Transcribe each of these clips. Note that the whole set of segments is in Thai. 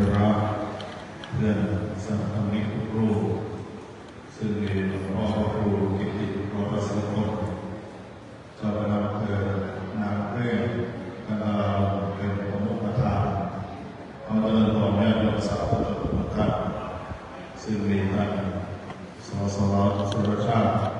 ธุะสาธมิมีลวงพ่อครูกโรตสุพจน์เจ้าคณะอำเภอนางเรื่องคณเป็นพุขปรานเอาเดินต่อแม่หลงสาวประจประกันซึ่งมีท่านสสสุรชาติ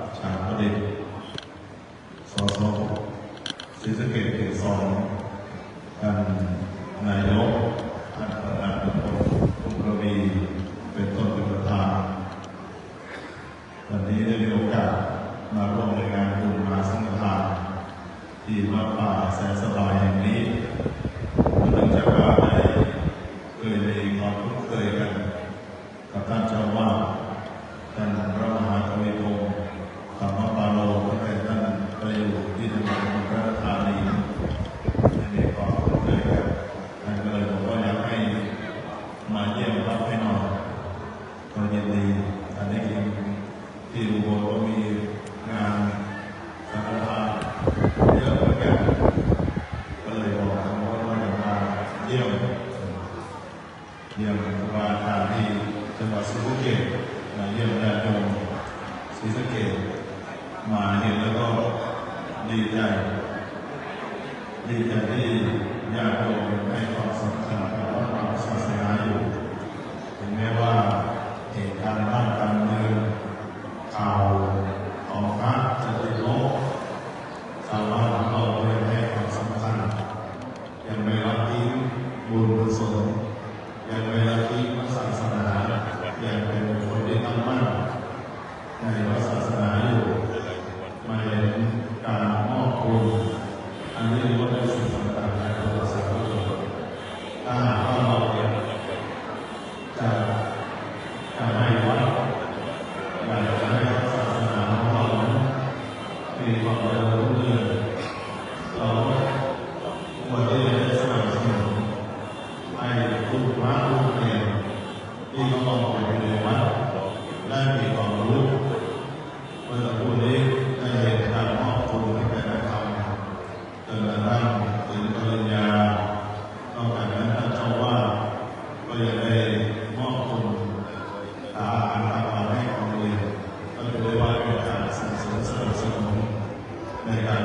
ที่เขาอกว่าเป็นวัดได้มีความรู้เมื่อสักครู่นี้ได้เห็นการมอบทุนให้แก่นักธรรมจนกระทั่งถึงปริญญานอกจากนั้นท่านเจ้าว่าก็ยังได้มอบทุนตาอาหารตาให้โรงเรียนก็ถือได้ว่าเป็นการส่งเสริมสนับสนุนในการ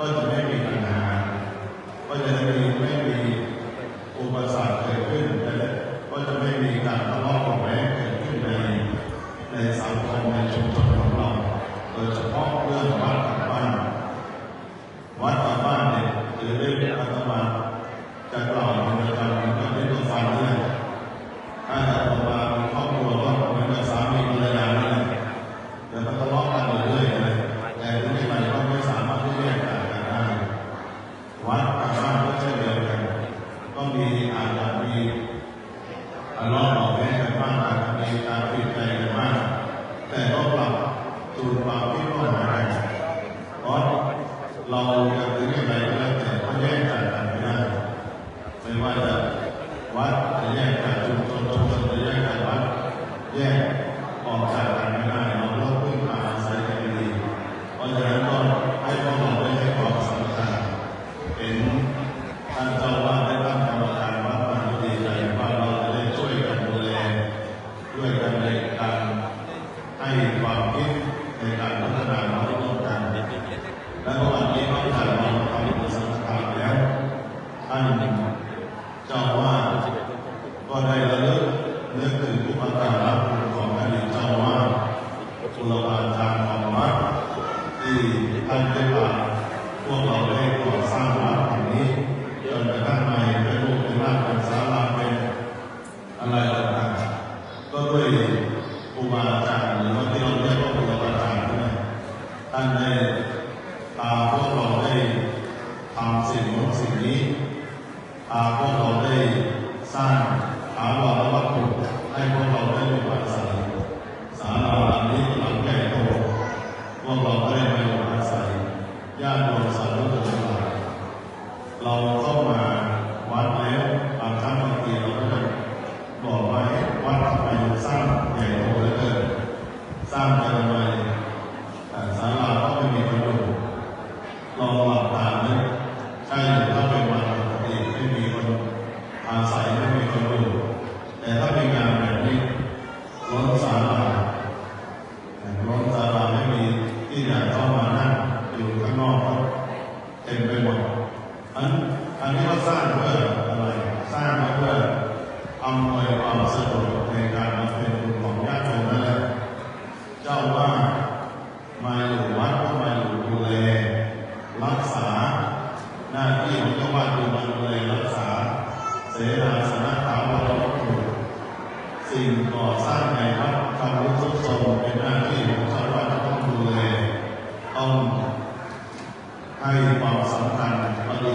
100. คราต้วแแยกกันไม่ได้ไม่ว่าจะวัดจแยกกันชุมชนมชนจแยกกันวัดแยกออกจากกันไม่ได้เราต้องพึ่งพาอายกันดีเราะะนั้ก็ให้พวกเรได้ให้ความสำคัญเป็นท่านเจ้าว่าได้ตั้งกรรการวัดมาดีใจว่าเราจะได้ช่วยกันดูแลด้วยกันในการให้ความคิดในการพัฒนาเราต้อการ และประวัตินี้พระถ่ายมาทำเป็นสังฆาแล้วท่านเจ้าว่าก็ได้ระลึกนึกถึงผู้ประกาศ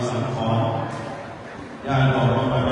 สังขรญาติบอกว่าไป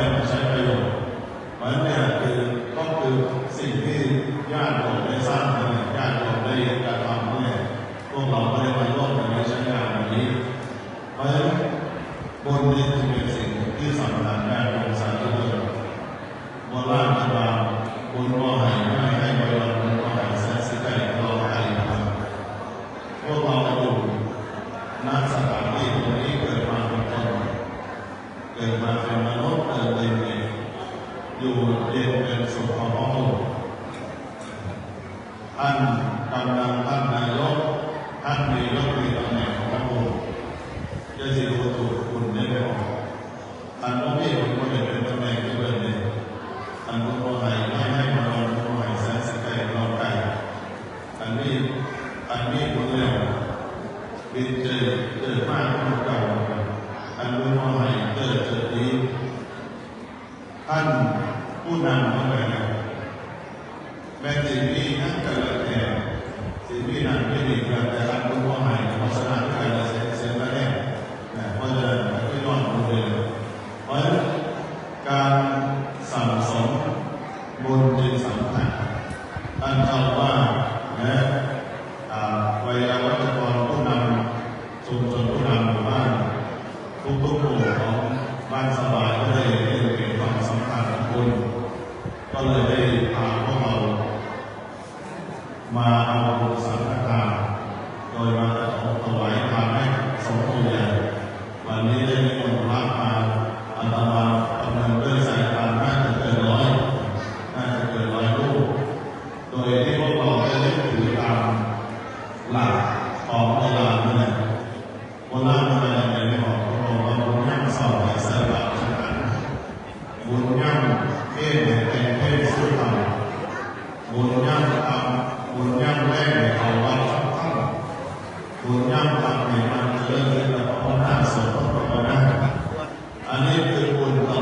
บ้านสบายก็เลยได้เก็นความสำคัญของคุณ ก็เลยได้พาพวกเรามาเอาสังฆทานโดยมาถวายทานให้สมองควใหญ่วันนี้ได้มีคนรับมาอัตมาดำเนินด้วยสายตาน่าจะเกินร้อยน่าจะเกินร้อยลูกโดยที่พวกเราได้ถือตามหลักของ อันนี้คือบุญต